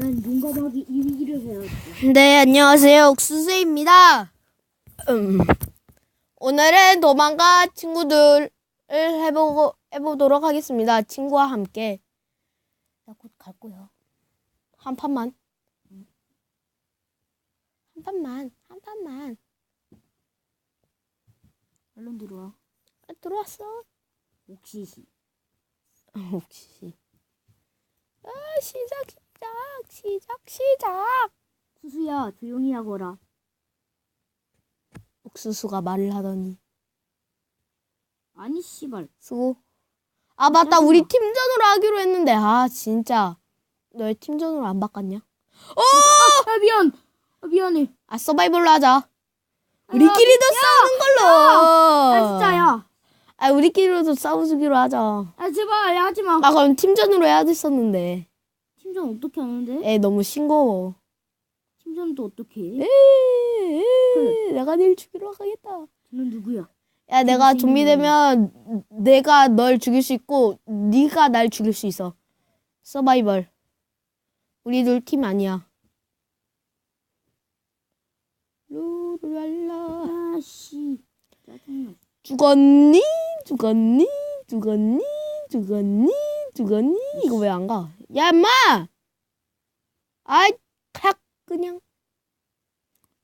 난 용감하게 1위를 해야지. 네, 안녕하세요. 옥수수입니다. 음, 오늘은 도망가 친구들을 해보고, 해보도록 하겠습니다. 친구와 함께. 나곧 갈 거야. 한 판만. 한 판만, 한 판만. 얼른 들어와. 아, 들어왔어. 옥시시. 혹시. 아, 시작, 시작, 시작, 시작. 수수야, 조용히 하거라. 옥수수가 말을 하더니. 아니, 씨발. 수고. 아, 맞다. 우리 팀전으로 하기로 했는데. 아, 진짜. 너의 팀전으로 안 바꿨냐? 아, 미안. 아, 미안해. 아, 서바이벌로 하자. 우리끼리도 싸우는 걸로. 아, 진짜 야. 아, 우리끼리도 싸우기로 하자. 아, 제발, 하지 마. 아, 그럼 팀전으로 해야 됐었는데. 팀전 어떻게 하는데? 에, 너무 싱거워. 팀전도 어떻게 해? 에이, 에이, 내가 닐 죽이러 가겠다. 저는 누구야? 야, 내가 무슨- 좀비 되면 내가 널 죽일 수 있고 네가 날 죽일 수 있어. 서바이벌. 우리 둘 팀 아니야. 루루랄라. 아, 씨. 짜증나. 죽었니? 죽었니? 죽었니? 죽었니? 죽었니? 이거 왜 안 가? 야, 임마! 아이, 칵, 그냥.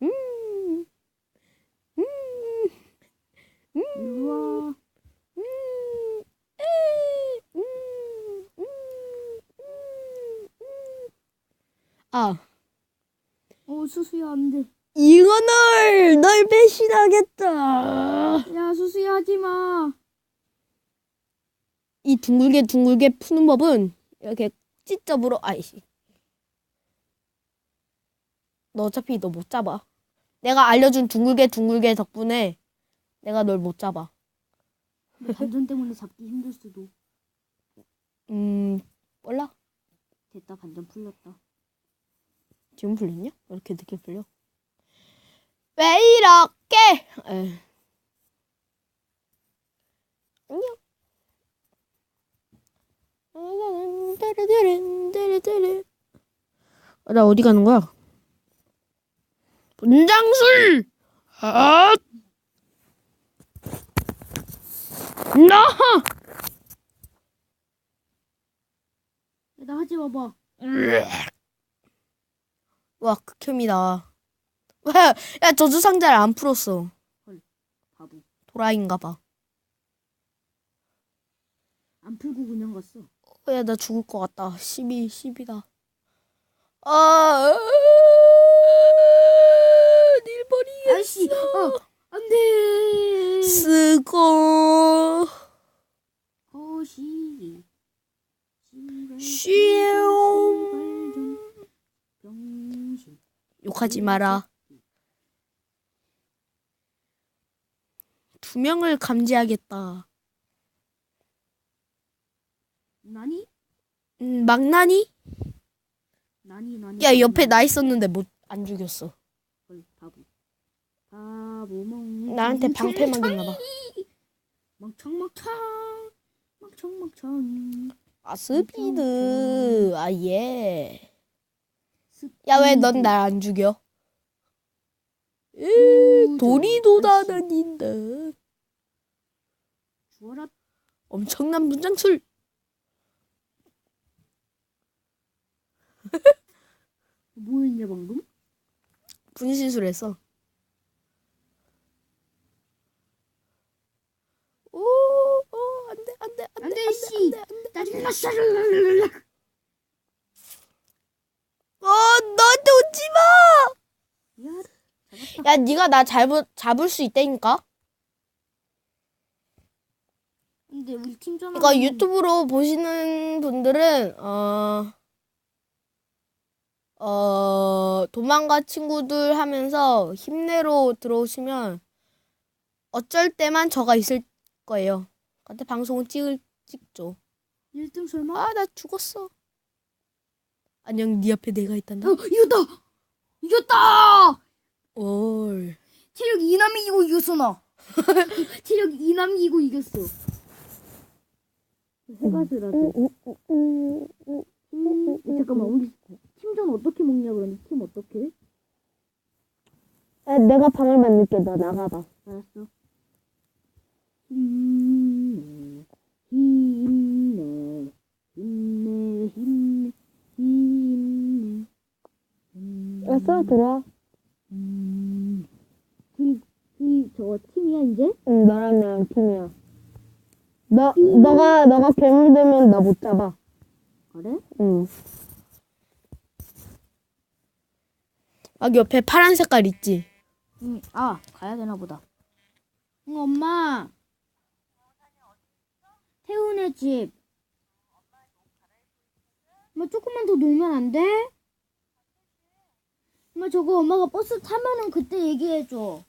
음. 음. 와. 음, 에, 음, 음, 음, 음. 아, 어, 수수야, 안 돼. 이거널 널 배신하겠다. 야, 수수야, 하지 마. 이 둥글게 둥글게 푸는 법은 이렇게 찌점으로 아이씨. 너 어차피 너 못 잡아. 내가 알려준 둥글게 둥글게 덕분에 내가 널 못 잡아. 반전 때문에 잡기 힘들 수도. 음, 몰라. 됐다, 반전 풀렸다. 지금 풀렸냐? 왜 이렇게 늦게 풀려? 왜 이렇게? 에. 안녕. 어, 나 어디 가는 거야? 분장술! 아! 나! 야, 나 하지 마봐. 와, 극혐이다. 왜, 야, 저주 상자를 안 풀었어. 바보. 도라인가 봐. 안 풀고 그냥 갔어. 어, 야, 나 죽을 것 같다. 12, 10이다. 아, 닐 버리 아이씨, 어, 안 돼. 쓰고. 쉬용. 병신. 욕하지 마라. 두 명을 감지하겠다. 나니? 음, 막나니? 나니, 나니. 야, 옆에 나 있었는데 못, 안 죽였어. 헐, 바보. 바보 멍. 나한테 방패 만들나봐. 멍청멍청. 멍청멍청. 아, 스피드. 아, 예. 야, 왜 넌 날 안 죽여? 으, 돋아다닌다. 죽어라. 엄청난 분장술. 뭐였냐 방금? 분신술 했어. 오, 오, 안 돼, 안 돼, 안 돼, 안 돼, 안 씨. 돼, 안 돼, 안 돼. 짜증나 샤랄랄랄랄라. 어, 너한테 오지 마! 야, 야, 네가 나 잡을, 잡을 수 있다니까? 근데 우리 팀전 이거 유튜브로 보시는 분들은 어, 어 도망가 친구들 하면서 힘내로 들어오시면 어쩔 때만 저가 있을 거예요. 근데 방송은 찍을 찍죠. 1등 설마? 아 나 죽었어. 안녕 네 앞에 내가 있단다. 어, 이겼다. 이겼다. 올. 체력 2남 이기고 이겼어 나. 체력 2남 이기고 이겼어. 해가지라도. 음, 잠깐만 우리 팀전 어떻게 먹냐 그러니 팀 어떻게? 야, 내가 방을 만들게. 너 나가봐. 알았어. 힘내, 힘내, 힘내, 힘내, 힘내. 힘내. 알았어, 들어와. 음, 그, 그, 저 팀이야, 이제? 응, 너랑 나랑 팀이야. 너, 너가, 너가 괴물 되면 나 못 잡아. 그래? 응. 아, 옆에 파란 색깔 있지? 응, 아, 가야 되나 보다. 응, 엄마. 태훈의 집. 엄마, 조금만 더 놀면 안 돼? 엄마, 저거 엄마가 버스 타면은 그때 얘기해줘.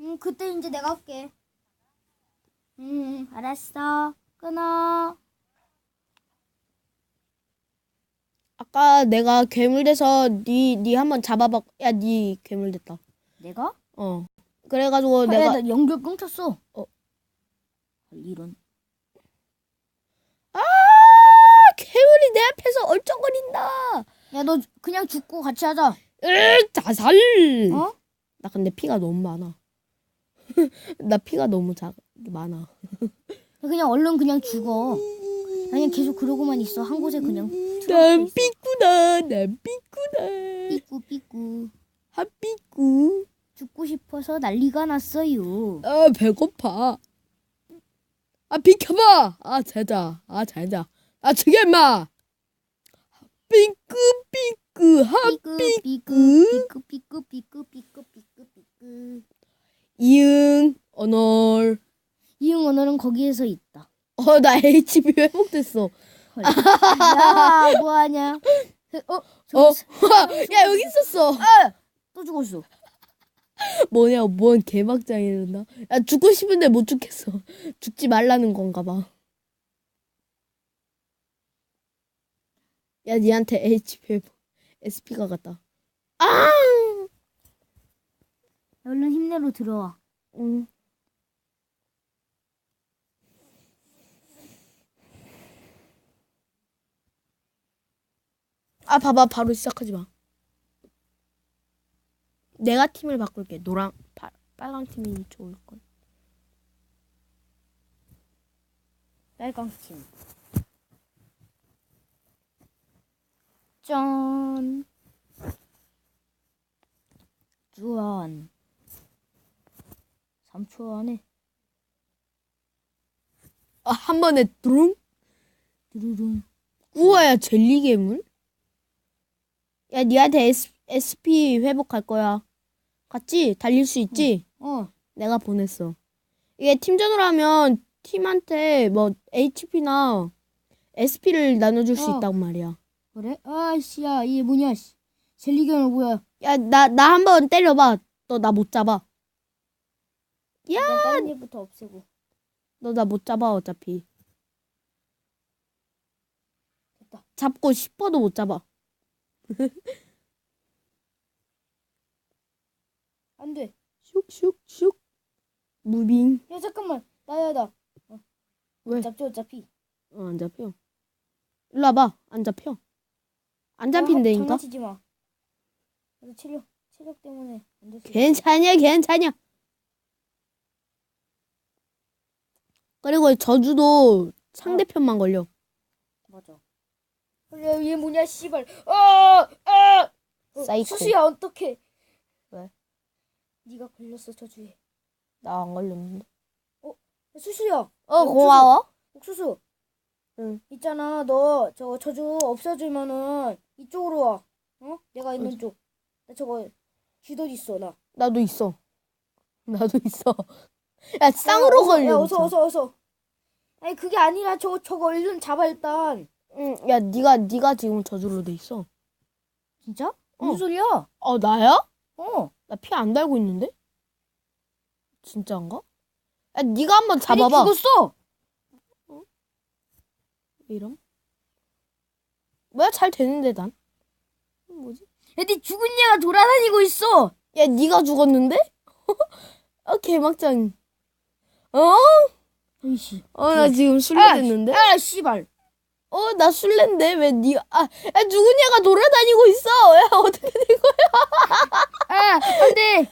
응, 그때 이제 내가 올게. 응, 알았어. 끊어. 아까 내가 괴물 돼서 니, 니 한번 잡아봐. 야, 니 괴물 됐다. 내가? 어. 그래가지고 아, 내가. 야, 나 연결 끊겼어. 어. 이런. 아! 괴물이 내 앞에서 얼쩡거린다! 야, 너 그냥 죽고 같이 하자. 으, 자살! 어? 나 근데 피가 너무 많아. 나 피가 너무 작, 많아. 그냥 얼른 그냥 죽어. 그냥 계속 그러고만 있어. 한 곳에 그냥 난. 삐꾸다, 난 삐꾸다. 삐꾸 삐꾸. 한 삐꾸. 죽고 싶어서 난리가 났어요. 아, 배고파. 아, 비켜봐! 아, 잘자. 아, 잘자. 아, 저기 임마! 삐꾸, 삐꾸, 한 삐꾸 삐꾸. 삐꾸 삐꾸 삐꾸 삐꾸 삐꾸 삐꾸. 이응, 언얼. 이응 언어는 거기에서 있다. 어, 나 HP 회복됐어. 헐. 야, 뭐하냐? 어? 어, 야, 여기 있었어. 아! 또 죽었어. 뭐냐, 뭔 개막장이 이런다. 야, 죽고 싶은데 못 죽겠어. 죽지 말라는 건가 봐. 야, 니한테 HP 회복, SP가 갔다. 아! 얼른 힘내로 들어와. 응. 아, 봐봐. 바로 시작하지 마. 내가 팀을 바꿀게. 노랑, 파, 빨강 팀이 좋을 걸. 빨강 팀. 짠. 쭈안. 3초 안에 아, 한 번에 드릉? 드르릉. 우와, 야, 젤리 괴물? 야, 니한테 S, SP 회복할 거야. 같이 달릴 수 있지? 어. 내가 보냈어. 이게 팀전으로 하면 팀한테 뭐 HP나 SP를 나눠줄 수 어. 있단 말이야. 그래? 아씨야 이게 뭐냐 씨. 젤리견은 뭐야? 야, 나, 나 한 번 때려봐. 너 나 못 잡아. 야! 일단 다른 일부터 없애고. 너 나 못 잡아, 어차피. 됐다. 잡고 싶어도 못 잡아. 안 돼. 슉슉슉. 무빙. 야 잠깐만. 나야 나. 왜? 잡지 어차피. 어, 안 잡혀. 일로 와봐. 안 잡혀. 안 아, 잡힌다니까. 장난치지 마. 체력 체력 때문에 안. 있어. 괜찮냐, 괜찮냐. 그리고 저주도 상대편만 걸려. 야, 얘 뭐냐 씨발. 아! 아! 어, 사이코. 수수야 어떡해. 왜? 네가 걸렸어 저주에. 나 안 걸렸는데. 수수야. 어, 옥수수. 고마워. 옥수수. 응. 있잖아 너 저 저주 없애주면은 이쪽으로 와. 어? 내가 있는? 쪽. 나 저거 쥐도 있어 나. 나도 있어. 나도 있어. 야, 쌍으로 어서, 걸려. 야, 어서 어서 어서. 아니 그게 아니라 저 저거 얼른 잡아 일단. 응, 야, 네가 네가 지금 저주로 돼 있어. 진짜? 어. 무슨 소리야? 어, 나야? 어. 나 피 안 달고 있는데? 진짜인가? 야, 네가 한번 잡아봐. 아니 죽었어. 왜 이럼? 뭐야, 잘 되는데 난? 뭐지? 야, 네 죽은 얘가 돌아다니고 있어. 야, 네가 죽었는데? 어, 개막장. 어? 으이씨. 어, 나 지금 아, 술래 됐는데? 아, 씨발. 어, 나 술래인데 왜 니, 아, 야, 누구냐가 돌아다니고 있어. 야, 어떻게 된 거야? 아, 안 돼.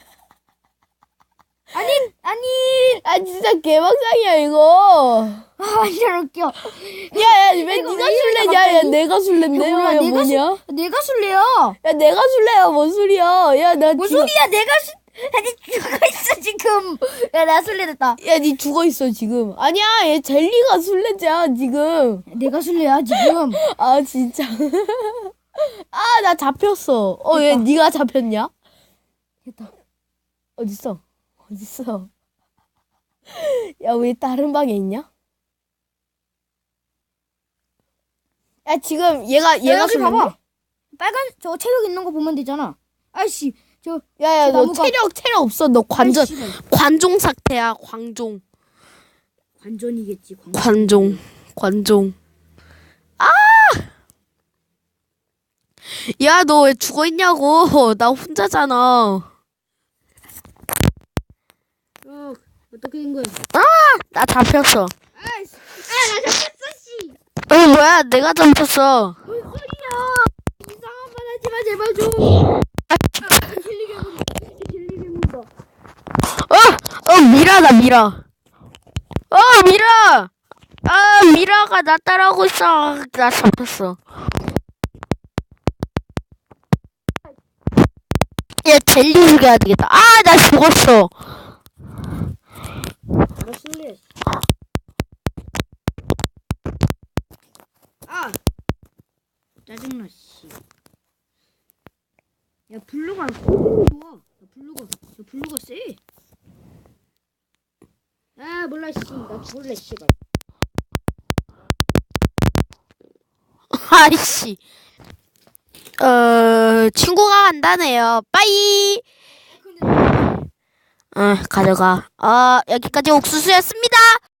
아니, 아니. 아, 진짜 개막상이야, 이거. 아, 완전 웃겨. 야, 야, 왜 이거 니가 왜 이래, 술래냐? 야, 갑자기? 내가 술래인데? 야, 야, 뭐냐? 내가 술래야. 야, 내가 술래야, 뭔 소리야? 야, 나 뭔 지금, 소리야? 내가 술, 아니, 죽어 있어, 지금. 야, 나 술래 됐다. 야, 니 죽어 있어, 지금. 아니야, 얘 젤리가 술래자, 지금. 내가 술래야, 지금. 아, 진짜. 아, 나 잡혔어. 어, 왜 됐다. 니가 잡혔냐? 됐다. 어딨어? 어딨어? 야, 우리 다른 방에 있냐? 야, 지금 얘가, 야, 얘가 여기 술래인데? 봐봐. 빨간, 저 체력 있는 거 보면 되잖아. 아이씨, 저, 야, 야, 저너 나무가- 체력, 체력 없어. 너 관전, 관종 상태야, 광종. 관전이겠지, 관 관종, 관종. 아! 야, 너 왜 죽어 있냐고. 나 혼자잖아. 어, 어떻게 된 거야? 나 잡혔어. 아이씨, 아, 나 잡혔어, 씨. 어, 뭐야, 내가 잡혔어. 뭔 소리야? 이상한 말 하지 마, 제발 좀. 어, 어, 미라다, 미라. 어, 미라! 아, 미라가 나 따라오고 있어. 나 잡혔어. 야, 젤리 죽여야 되겠다. 아, 나 죽었어. 아, 짜증나 씨. 야 블루가 좋아. 야, 블루가, 야 블루가 세. 아 몰라 씨, 나 죽을래 씨발. 아이씨. 어, 친구가 간다네요. 빠이. 응, 가져가. 어, 여기까지 옥수수였습니다.